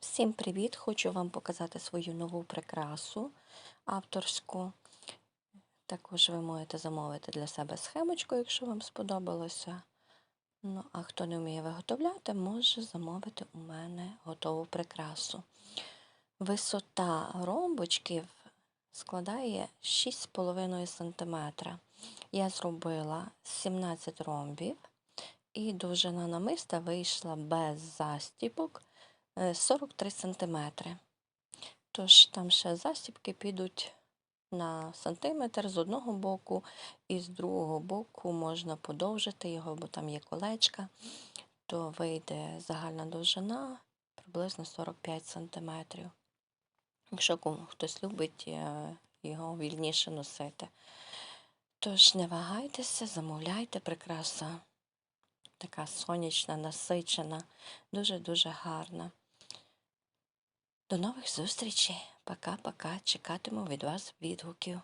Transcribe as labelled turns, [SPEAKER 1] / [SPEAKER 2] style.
[SPEAKER 1] Всім привіт! Хочу вам показати свою нову прикрасу авторську. Також ви можете замовити для себе схемочку, якщо вам сподобалося. Ну, а хто не вміє виготовляти, може замовити у мене готову прикрасу. Висота ромбочків складає 6,5 см. Я зробила 17 ромбів, і довжина намиста вийшла без застіпок 43 см. Тож там ще застіпки підуть на сантиметр з одного боку, і з другого боку можна подовжити його, бо там є колечка, то вийде загальна довжина приблизно 45 см. Якщо хтось любить е, його вільніше носити. Тож не вагайтеся, замовляйте, прикраса така сонячна, насичена, дуже-дуже гарна. До нових зустрічей. Пока-пока. Чекатиму від вас відгуків.